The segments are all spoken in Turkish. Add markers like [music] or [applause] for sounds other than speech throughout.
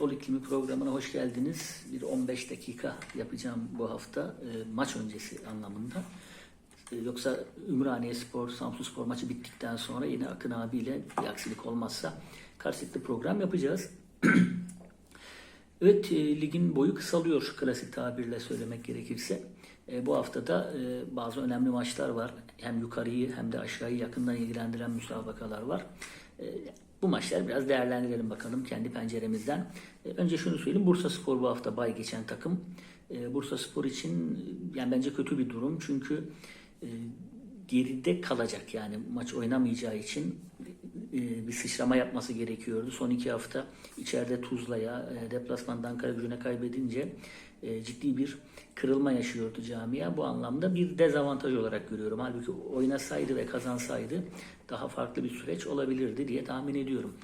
futbol iklimi programına hoş geldiniz. Bir 15 dakika yapacağım bu hafta e, maç öncesi anlamında. E, yoksa Ümraniye Spor, Samsun Spor maçı bittikten sonra yine Akın abiyle bir aksilik olmazsa karşılıklı program yapacağız. [clears throat] evet e, ligin boyu kısalıyor klasik tabirle söylemek gerekirse. E, bu haftada e, bazı önemli maçlar var. Hem yukarıyı hem de aşağıyı yakından ilgilendiren müsabakalar var. E, bu maçları biraz değerlendirelim bakalım kendi penceremizden. E, önce şunu söyleyeyim. Bursa Spor bu hafta bay geçen takım. E, Bursa Spor için yani bence kötü bir durum. Çünkü e, geride kalacak yani maç oynamayacağı için bir sıçrama yapması gerekiyordu. Son iki hafta içeride Tuzla'ya, deplasmanda Ankara gücüne kaybedince e, ciddi bir kırılma yaşıyordu camia. Bu anlamda bir dezavantaj olarak görüyorum. Halbuki oynasaydı ve kazansaydı daha farklı bir süreç olabilirdi diye tahmin ediyorum.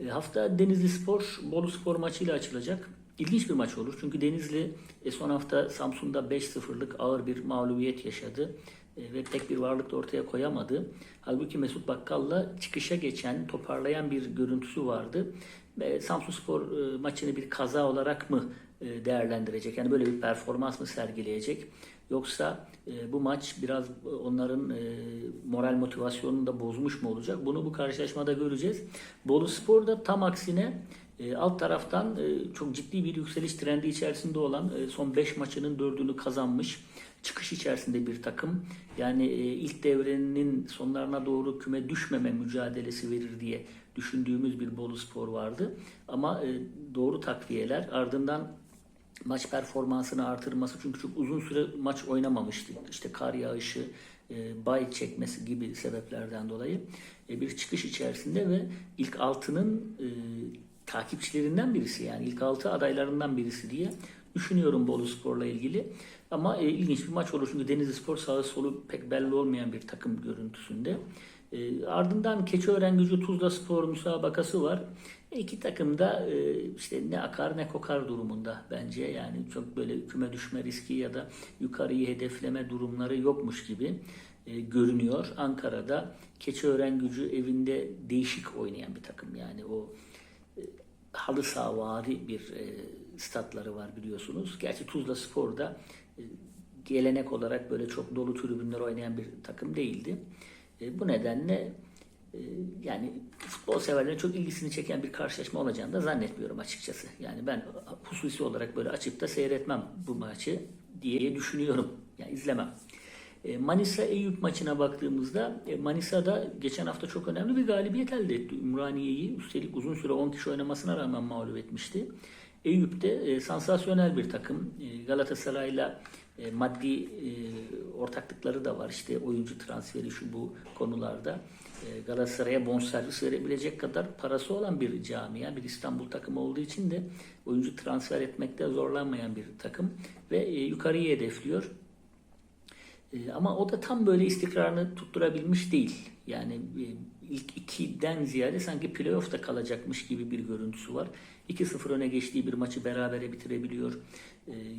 E, hafta Denizli Spor, Bolu Spor maçıyla açılacak. İlginç bir maç olur. Çünkü Denizli e, son hafta Samsun'da 5-0'lık ağır bir mağlubiyet yaşadı. E, ve pek bir varlık da ortaya koyamadı. Halbuki Mesut Bakkal'la çıkışa geçen, toparlayan bir görüntüsü vardı. Ve Samsun Spor e, maçını bir kaza olarak mı e, değerlendirecek? Yani böyle bir performans mı sergileyecek? Yoksa e, bu maç biraz onların e, moral motivasyonunu da bozmuş mu olacak? Bunu bu karşılaşmada göreceğiz. Bolu Spor da tam aksine e, alt taraftan e, çok ciddi bir yükseliş trendi içerisinde olan e, son 5 maçının 4'ünü kazanmış çıkış içerisinde bir takım. Yani e, ilk devrenin sonlarına doğru küme düşmeme mücadelesi verir diye düşündüğümüz bir Bolu Spor vardı. Ama e, doğru takviyeler ardından maç performansını artırması çünkü çok uzun süre maç oynamamıştı. İşte kar yağışı, e, bay çekmesi gibi sebeplerden dolayı e, bir çıkış içerisinde ve ilk altının e, takipçilerinden birisi yani ilk altı adaylarından birisi diye düşünüyorum Bolu Spor'la ilgili. Ama e, ilginç bir maç olur çünkü Denizli Spor sağı solu pek belli olmayan bir takım görüntüsünde. E, ardından Keçiören Gücü Tuzla Spor müsabakası var. İki takım da e, işte ne akar ne kokar durumunda bence. Yani çok böyle küme düşme riski ya da yukarıyı hedefleme durumları yokmuş gibi e, görünüyor. Ankara'da Keçiören Gücü evinde değişik oynayan bir takım. Yani o e, halı sahavari bir statları var biliyorsunuz. Gerçi Tuzla Spor'da gelenek olarak böyle çok dolu tribünler oynayan bir takım değildi. Bu nedenle yani futbol severlerin çok ilgisini çeken bir karşılaşma olacağını da zannetmiyorum açıkçası. Yani ben hususi olarak böyle açıp da seyretmem bu maçı diye düşünüyorum. Yani izlemem. E, Manisa Eyüp maçına baktığımızda e, Manisa'da geçen hafta çok önemli bir galibiyet elde etti. Ümraniye'yi üstelik uzun süre 10 kişi oynamasına rağmen mağlup etmişti. Eyüp'te e, sansasyonel bir takım. Galatasaray'la maddi ortaklıkları da var. İşte oyuncu transferi şu bu konularda. E, Galatasaray'a bonservis verebilecek kadar parası olan bir camia. Bir İstanbul takımı olduğu için de oyuncu transfer etmekte zorlanmayan bir takım. Ve e, yukarıyı hedefliyor. E, ama o da tam böyle istikrarını tutturabilmiş değil. Yani ilk ikiden ziyade sanki playoff'ta kalacakmış gibi bir görüntüsü var. 2-0 öne geçtiği bir maçı berabere bitirebiliyor.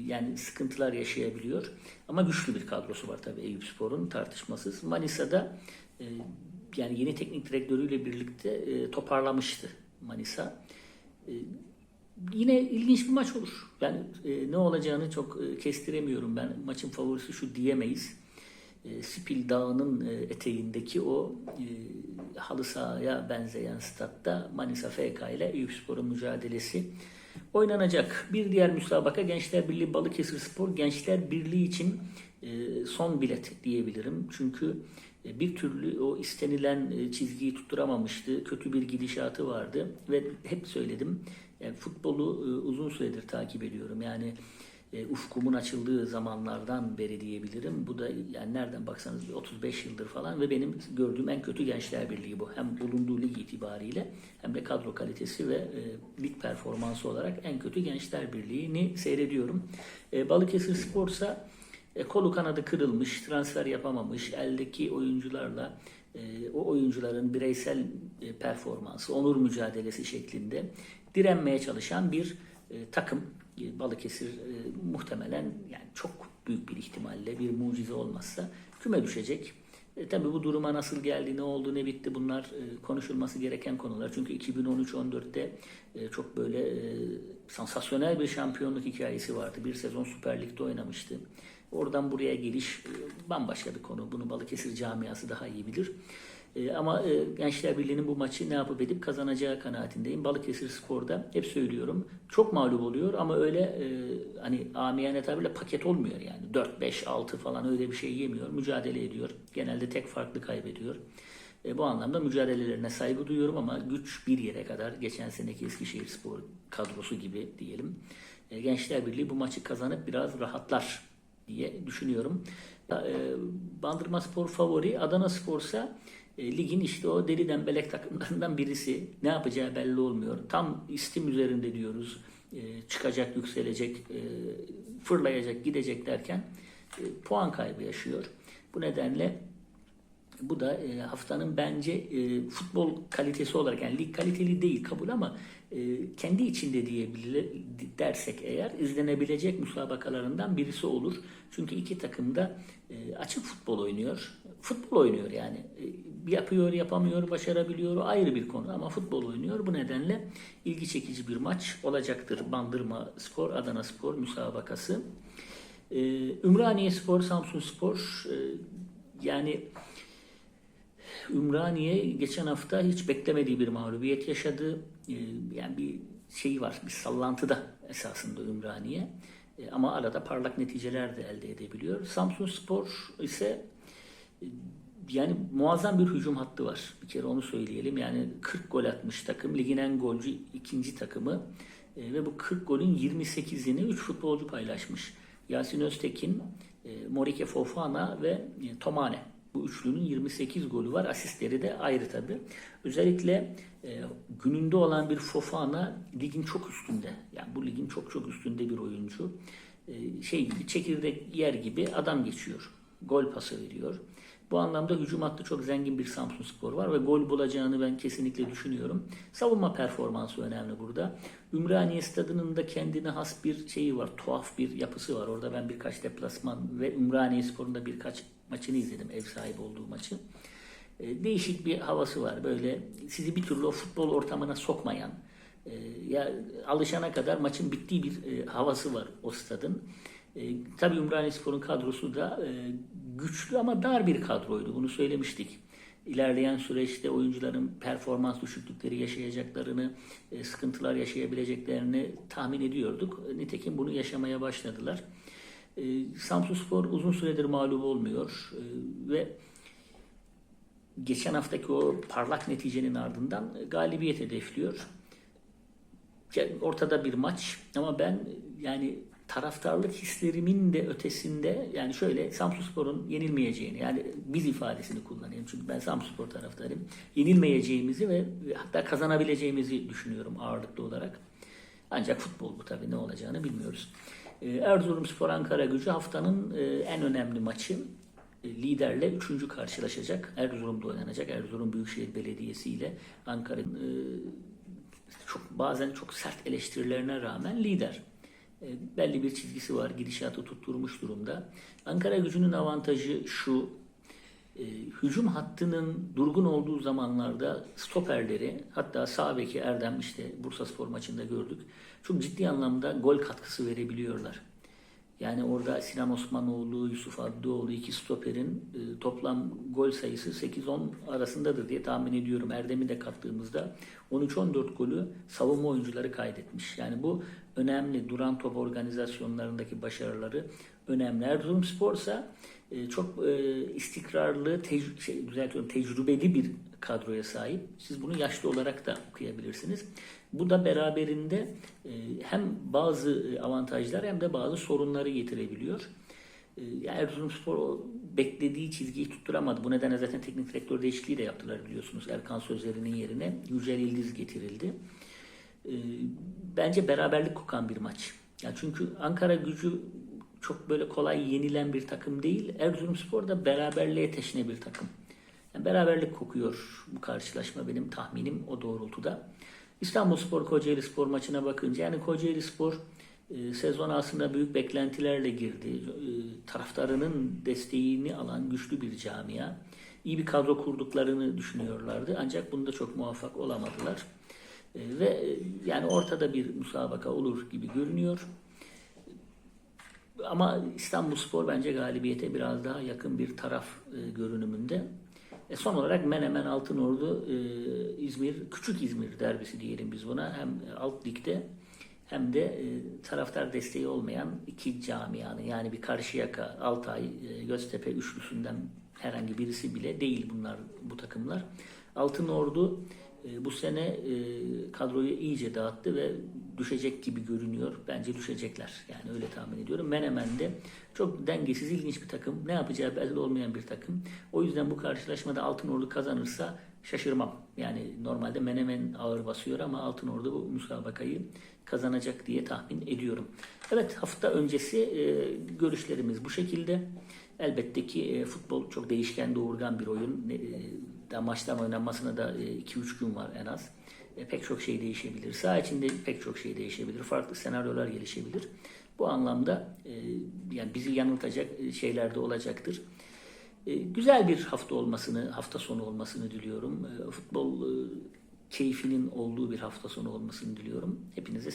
Yani sıkıntılar yaşayabiliyor. Ama güçlü bir kadrosu var tabii Eyüp Spor'un tartışmasız. Manisa'da yani yeni teknik direktörüyle birlikte toparlamıştı Manisa. Yine ilginç bir maç olur. Yani ne olacağını çok kestiremiyorum ben. Maçın favorisi şu diyemeyiz. Spil Dağı'nın eteğindeki o halı sahaya benzeyen statta Manisa FK ile Eyüpspor'un mücadelesi oynanacak. Bir diğer müsabaka Gençler Birliği Balıkesir Spor Gençler Birliği için son bilet diyebilirim. Çünkü bir türlü o istenilen çizgiyi tutturamamıştı. Kötü bir gidişatı vardı ve hep söyledim. Yani futbolu uzun süredir takip ediyorum. Yani e, ufkumun açıldığı zamanlardan beri diyebilirim. Bu da yani nereden baksanız 35 yıldır falan ve benim gördüğüm en kötü Gençler Birliği bu. Hem bulunduğu lig itibariyle hem de kadro kalitesi ve e, lig performansı olarak en kötü Gençler Birliği'ni seyrediyorum. E, Balıkesir Spor'sa e, kolu kanadı kırılmış, transfer yapamamış, eldeki oyuncularla e, o oyuncuların bireysel e, performansı, onur mücadelesi şeklinde direnmeye çalışan bir e, takım. Balıkesir e, muhtemelen yani çok büyük bir ihtimalle bir mucize olmazsa küme düşecek. E, tabii bu duruma nasıl geldi, ne oldu, ne bitti bunlar e, konuşulması gereken konular. Çünkü 2013-14'te e, çok böyle e, sansasyonel bir şampiyonluk hikayesi vardı. Bir sezon Süper Lig'de oynamıştı. Oradan buraya geliş e, bambaşka bir konu. Bunu Balıkesir camiası daha iyi bilir. E, ama e, Gençler Birliği'nin bu maçı ne yapıp edip kazanacağı kanaatindeyim. Balıkesir Spor'da hep söylüyorum çok mağlup oluyor ama öyle e, hani amiyane tabirle paket olmuyor yani. 4, 5, 6 falan öyle bir şey yemiyor. Mücadele ediyor. Genelde tek farklı kaybediyor. Bu anlamda mücadelelerine saygı duyuyorum ama güç bir yere kadar geçen seneki Eskişehir Spor kadrosu gibi diyelim. Gençler Birliği bu maçı kazanıp biraz rahatlar diye düşünüyorum. E, Bandırma Spor favori, Adana Spor'sa e, ligin işte o deli dembelek takımlarından birisi. Ne yapacağı belli olmuyor. Tam istim üzerinde diyoruz. E, çıkacak, yükselecek, fırlayacak, gidecek derken puan kaybı yaşıyor. Bu nedenle bu da haftanın bence futbol kalitesi olarak yani lig kaliteli değil kabul ama kendi içinde diyebilir dersek eğer izlenebilecek müsabakalarından birisi olur. Çünkü iki takım da e, açık futbol oynuyor. Futbol oynuyor yani. E, yapıyor, yapamıyor, başarabiliyor ayrı bir konu ama futbol oynuyor. Bu nedenle ilgi çekici bir maç olacaktır. Bandırma Spor, Adana Spor müsabakası. E, Ümraniye Spor, Samsun Spor e, yani Ümraniye geçen hafta hiç beklemediği bir mağlubiyet yaşadı. Ee, Yani bir şey var, bir sallantıda esasında Ümraniye. Ee, Ama arada parlak neticeler de elde edebiliyor. Samsun Spor ise e, yani muazzam bir hücum hattı var. Bir kere onu söyleyelim. Yani 40 gol atmış takım. Ligin en golcü ikinci takımı. Ee, Ve bu 40 golün 28'ini 3 futbolcu paylaşmış. Yasin Öztekin, e, Morike Fofana ve e, Tomane. Bu üçlünün 28 golü var. Asistleri de ayrı tabi. Özellikle e, gününde olan bir Fofana ligin çok üstünde. Yani bu ligin çok çok üstünde bir oyuncu. E, şey gibi çekirdek yer gibi adam geçiyor. Gol pası veriyor. Bu anlamda hücum hattı çok zengin bir Samsun Spor var ve gol bulacağını ben kesinlikle düşünüyorum. Savunma performansı önemli burada. Ümraniye Stadı'nın da kendine has bir şeyi var, tuhaf bir yapısı var. Orada ben birkaç deplasman ve Ümraniye Spor'un da birkaç maçını izledim, ev sahibi olduğu maçı. E, değişik bir havası var. Böyle sizi bir türlü o futbol ortamına sokmayan, e, ya alışana kadar maçın bittiği bir e, havası var o stadın. E, tabii Ümraniye Spor'un kadrosu da e, güçlü ama dar bir kadroydu. Bunu söylemiştik. İlerleyen süreçte oyuncuların performans düşüklükleri yaşayacaklarını, e, sıkıntılar yaşayabileceklerini tahmin ediyorduk. Nitekim bunu yaşamaya başladılar. E, Samsun Spor uzun süredir mağlup olmuyor e, ve geçen haftaki o parlak neticenin ardından galibiyet hedefliyor. Ortada bir maç ama ben yani taraftarlık hislerimin de ötesinde yani şöyle Samsunspor'un yenilmeyeceğini yani biz ifadesini kullanayım çünkü ben Samsunspor taraftarıyım. Yenilmeyeceğimizi ve hatta kazanabileceğimizi düşünüyorum ağırlıklı olarak. Ancak futbol bu tabii ne olacağını bilmiyoruz. Ee, Erzurumspor Ankara Gücü haftanın e, en önemli maçı E, liderle üçüncü karşılaşacak. Erzurum'da oynanacak. Erzurum Büyükşehir Belediyesi ile Ankara e, çok bazen çok sert eleştirilerine rağmen lider. Belli bir çizgisi var. Gidişatı tutturmuş durumda. Ankara gücünün avantajı şu. E, hücum hattının durgun olduğu zamanlarda stoperleri hatta sağ beki Erdem işte Bursa Spor maçında gördük. Çok ciddi anlamda gol katkısı verebiliyorlar. Yani orada Sinan Osmanoğlu, Yusuf Abdioğlu iki stoperin e, toplam gol sayısı 8-10 arasındadır diye tahmin ediyorum. Erdem'i de kattığımızda 13-14 golü savunma oyuncuları kaydetmiş. Yani bu önemli duran top organizasyonlarındaki başarıları önemli. Erzurumspor ise e, çok e, istikrarlı, tec- şey, düzeltiyorum, tecrübeli bir kadroya sahip. Siz bunu yaşlı olarak da okuyabilirsiniz. Bu da beraberinde e, hem bazı avantajlar hem de bazı sorunları getirebiliyor. E, Erzurumspor beklediği çizgiyi tutturamadı. Bu nedenle zaten teknik direktör değişikliği de yaptılar biliyorsunuz. Erkan Sözleri'nin yerine Yücel İldiz getirildi. E, bence beraberlik kokan bir maç. Yani çünkü Ankara gücü çok böyle kolay yenilen bir takım değil. Erzurumspor da beraberliğe teşne bir takım. Yani beraberlik kokuyor bu karşılaşma benim tahminim o doğrultuda. İstanbulspor Kocaeli Spor maçına bakınca yani Kocaeli Spor e, sezon aslında büyük beklentilerle girdi. E, taraftarının desteğini alan güçlü bir camia. iyi bir kadro kurduklarını düşünüyorlardı. Ancak bunda çok muvaffak olamadılar. E, ve e, yani ortada bir müsabaka olur gibi görünüyor. Ama İstanbulspor bence galibiyete biraz daha yakın bir taraf e, görünümünde. E, son olarak Menemen Altınordu e, İzmir Küçük İzmir derbisi diyelim biz buna. Hem alt ligde hem de e, taraftar desteği olmayan iki camianın yani bir Karşıyaka, Altay, e, Göztepe üçlüsünden herhangi birisi bile değil bunlar bu takımlar. Altınordu bu sene e, kadroyu iyice dağıttı ve düşecek gibi görünüyor. Bence düşecekler. Yani öyle tahmin ediyorum. Menemen'de çok dengesiz, ilginç bir takım. Ne yapacağı belli olmayan bir takım. O yüzden bu karşılaşmada Altınordu kazanırsa şaşırmam. Yani normalde Menemen ağır basıyor ama Altınordu bu müsabakayı kazanacak diye tahmin ediyorum. Evet hafta öncesi e, görüşlerimiz bu şekilde. Elbette ki e, futbol çok değişken doğurgan bir oyun. E, daha maçtan oynanmasına da 2-3 gün var en az. E, pek çok şey değişebilir. Saha içinde pek çok şey değişebilir. Farklı senaryolar gelişebilir. Bu anlamda e, yani bizi yanıltacak e, şeyler de olacaktır. E, güzel bir hafta olmasını, hafta sonu olmasını diliyorum. E, futbol e, keyfinin olduğu bir hafta sonu olmasını diliyorum. Hepinize